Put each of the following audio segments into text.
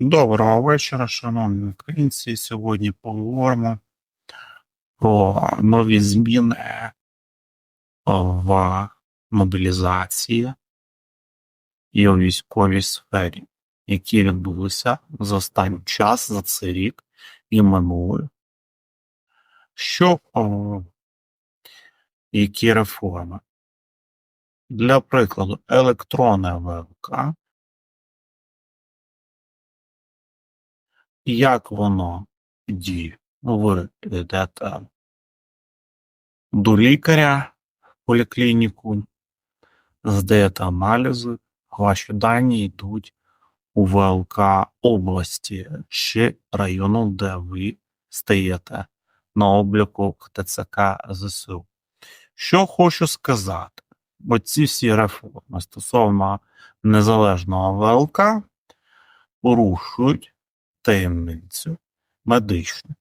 Доброго вечора, шановні українці. Сьогодні поговоримо про нові зміни в мобілізації і у військовій сфері, які відбулися за останній час, за цей рік і минулий. Що о, які реформи? Для прикладу, електронне ВЛК як воно діє? Ну, ви йдете до лікаря поліклініку, здаєте аналізи, ваші дані йдуть у ВЛК області чи району, де ви стаєте на обліку ТЦК ЗСУ. Що хочу сказати, оці всі реформи стосовно незалежного ВЛК порушують таємницю медичну.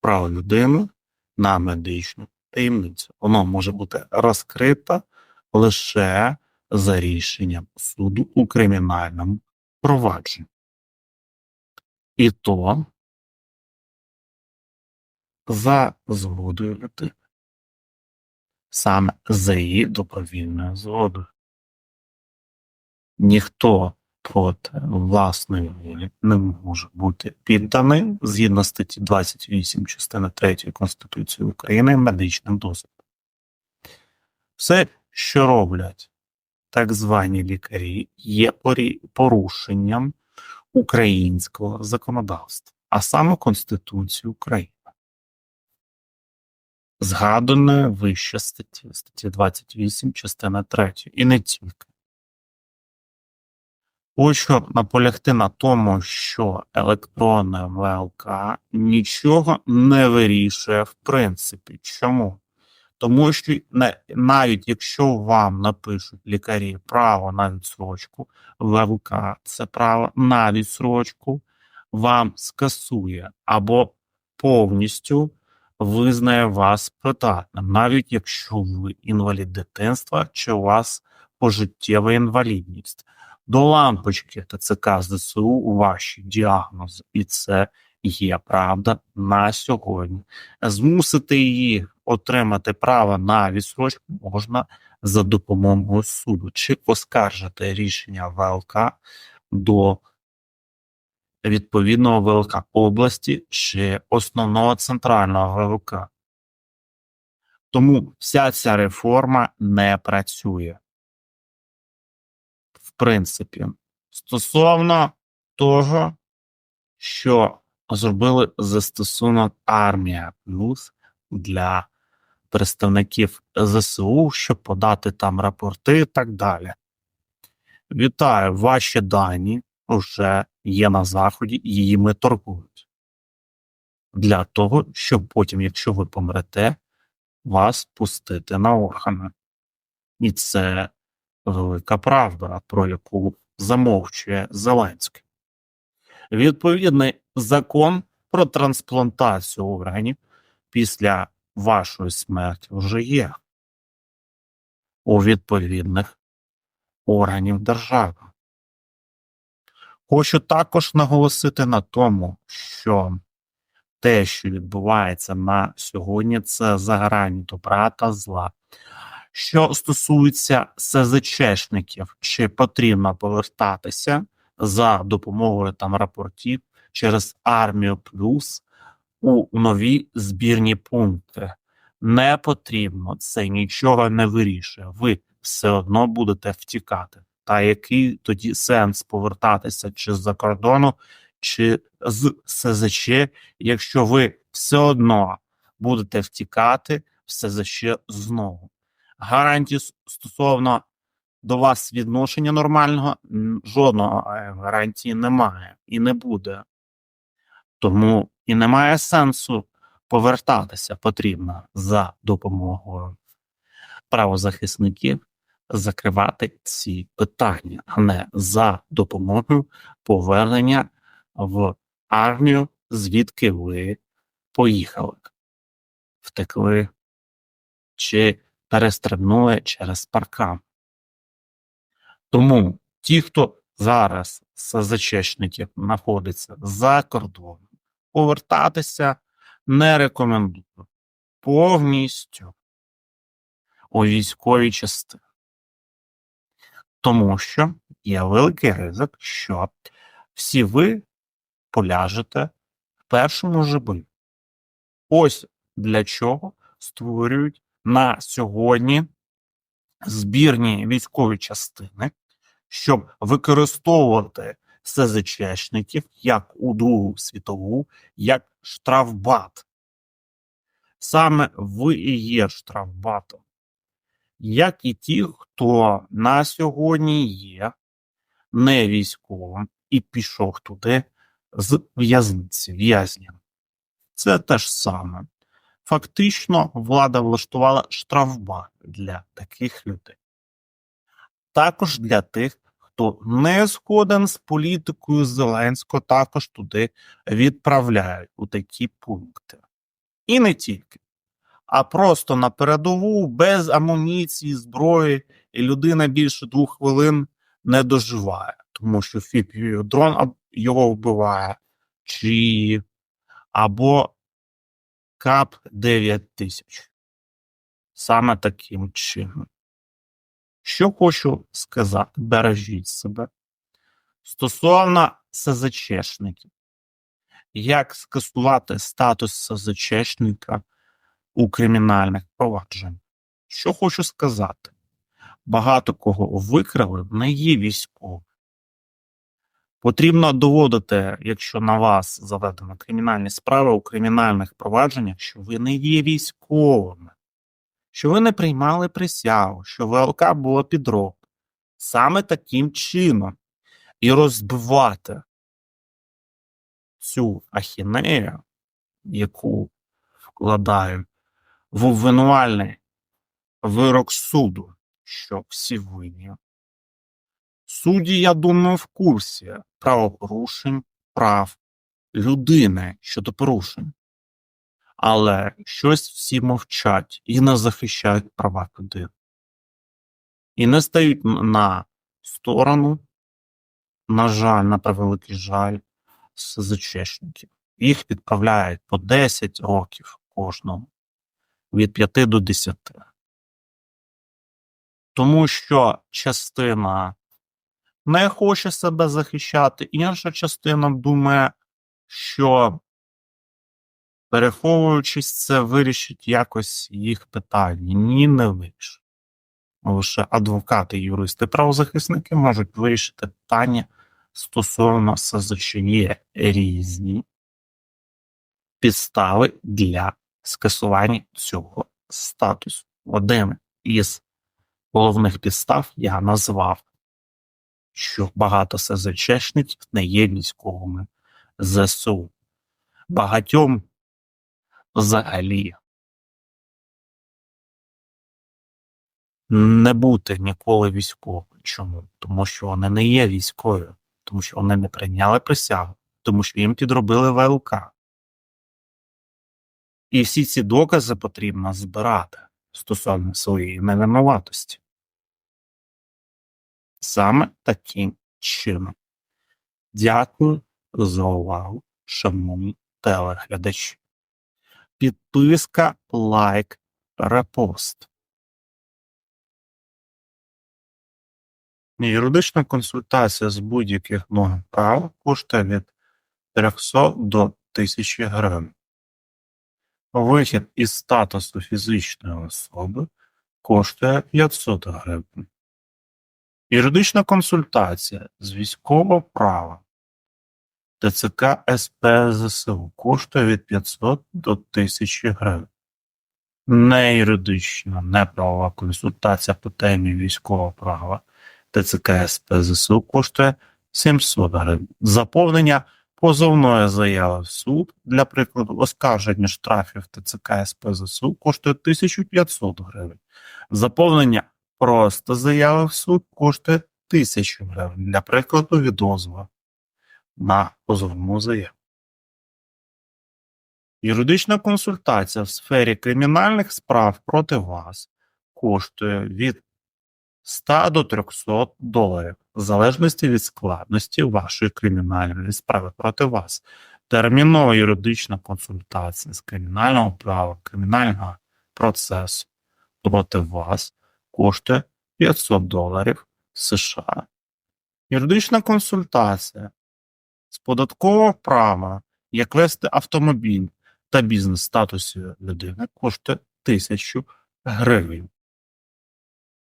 Право людини на медичну таємницю. Воно може бути розкрите лише за рішенням суду у кримінальному провадженні. І то за згодою людини. Саме за її добровільною згодою. Ніхто власної волі не може бути підданий згідно статті 28 частини 3 Конституції України медичним дозволом. Все, що роблять так звані лікарі, є порушенням українського законодавства, а саме Конституції України. Згаданої вище статті, статті 28, частина 3, і не тільки. Хочу наполягти на тому, що електронне ВЛК нічого не вирішує в принципі. Чому? Тому що навіть якщо вам напишуть лікарі право на відсрочку, ВЛК це право на відсрочку вам скасує або повністю визнає вас придатним, навіть якщо ви інвалід дитинства чи у вас пожиттєва інвалідність до лампочки ТЦК ЗСУ ваші діагнози, і це є правда на сьогодні. Змусити її отримати право на відсрочку можна за допомогою суду чи оскаржити рішення ВЛК до відповідного ВЛК області чи основного центрального ВЛК. Тому вся ця реформа не працює в принципі, стосовно того, що зробили застосунок армія плюс для представників ЗСУ, щоб подати там рапорти і так далі. Вітаю, ваші дані вже є на заході, і їми торгують. Для того, щоб потім, якщо ви помрете, вас пустити на органи. І це велика правда, про яку замовчує Зеленський. Відповідний закон про трансплантацію органів після вашої смерті вже є у відповідних органів держави. Хочу також наголосити на тому, що те, що відбувається на сьогодні, це за грані добра та зла. Що стосується СЗЧшників, чи потрібно повертатися за допомогою там рапортів через армію плюс у нові збірні пункти? Не потрібно, це нічого не вирішує. Ви все одно будете втікати. Та який тоді сенс повертатися чи з-за кордону, чи з СЗЧ, якщо ви все одно будете втікати в СЗЧ знову? Гарантій стосовно до вас відношення нормального, жодного е, гарантії немає і не буде. Тому і немає сенсу повертатися потрібно за допомогою правозахисників закривати ці питання, а не за допомогою повернення в армію, звідки ви поїхали, втекли чи перестрибнули через паркан. Тому ті, хто зараз СЗЧшників знаходиться за кордоном, повертатися не рекомендую повністю у військовій частині. Тому що є великий ризик, що всі ви поляжете в першому же бою. Ось для чого створюють на сьогодні збірні військові частини, щоб використовувати СЗЧшників як у Другу світову, як штрафбат. Саме ви і є штрафбатом, як і ті, хто на сьогодні є не військовим і пішов туди з в'язниці в'язням. Це те ж саме. Фактично, влада влаштувала штрафбат для таких людей. Також для тих, хто не згоден з політикою Зеленського, також туди відправляють у такі пункти. І не тільки, а просто на передову без амуніції, зброї, і людина більше двох хвилин не доживає, тому що фіп дрон його вбиває, чи або КАП 9000. Саме таким чином. Що хочу сказати, бережіть себе. Стосовно СЗЧшників. Як скасувати статус СЗЧшника у кримінальних провадженнях? Що хочу сказати? Багато кого викрали не є військові. Потрібно доводити, якщо на вас заведено кримінальні справи у кримінальних провадженнях, що ви не є військовими, що ви не приймали присягу, що ВЛК було підроб. Саме таким чином і розбивати цю ахінею, яку вкладають в обвинувальний вирок суду, що всі винні. Судді, я думаю, в курсі правопорушень прав людини щодо порушень. Але щось всі мовчать і не захищають права людини. І не стають на сторону, на жаль, на превеликий жаль, СЗЧшників. Їх відправляють по 10 років кожному, від 5 до 10. Тому що частина не хоче себе захищати, інша частина думає, що переховуючись, це вирішить якось їх питання. Ні, не вирішить. Лише адвокати, юристи, правозахисники можуть вирішити питання стосовно. Є різні підстави для скасування цього статусу. Один із головних підстав я назвав що багато СЗЧшників не є військовими ЗСУ. Багатьом взагалі не бути ніколи військовим. Чому? Тому що вони не є військові, тому що вони не прийняли присягу, тому що їм підробили ВЛК. І всі ці докази потрібно збирати стосовно своєї невинуватості. Саме таким чином. Дякую за увагу, шановні телеглядачі. Підписка, лайк, репост. Юридична консультація з будь-яких норм права коштує від 300 до 1000 гривень. Вихід із статусу фізичної особи коштує 500 гривень. Юридична консультація з військового права ТЦК СП ЗСУ коштує від 500 до 1000 гривень. Не юридична, не консультація по темі військового права ТЦК СП ЗСУ коштує 700 гривень. Заповнення позовної заяви в суд, для прикладу, оскарження штрафів ТЦК СП ЗСУ коштує 1500 гривень. Заповнення просто заяви в суд коштує 1000 гривень. Для прикладу, відозва на позовну заяву. Юридична консультація в сфері кримінальних справ проти вас коштує від 100 до 300 доларів, в залежності від складності вашої кримінальної справи проти вас. Термінова юридична консультація з кримінального права, кримінального процесу проти вас коштує 500 доларів США. Юридична консультація з податкового права, як вести автомобіль та бізнес статусі людини коштує 1000 гривень.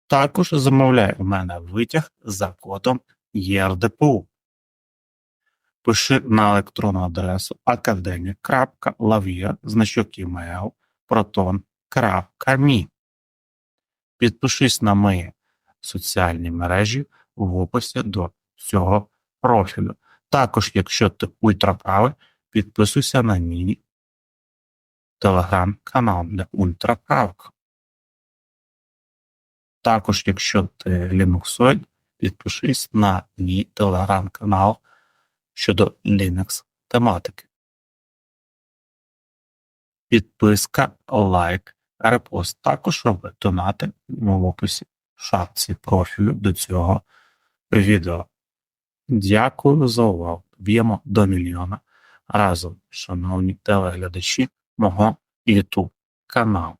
Також замовляй у мене витяг за кодом ЄРДПУ. Пиши на електронну адресу academic.lavia, значок email, proton.me. Підпишись на мої соціальні мережі в описі до цього профілю. Також, якщо ти ультраправий, підписуйся на мій телеграм-канал для ультраправих. Також, якщо ти лінуксоїд, підпишись на мій телеграм-канал щодо Linux тематики. Підписка, лайк, репост. Також роби донати в описі в шапці профілю до цього відео. Дякую за увагу. Б'ємо до мільйона разом, шановні телеглядачі мого YouTube каналу.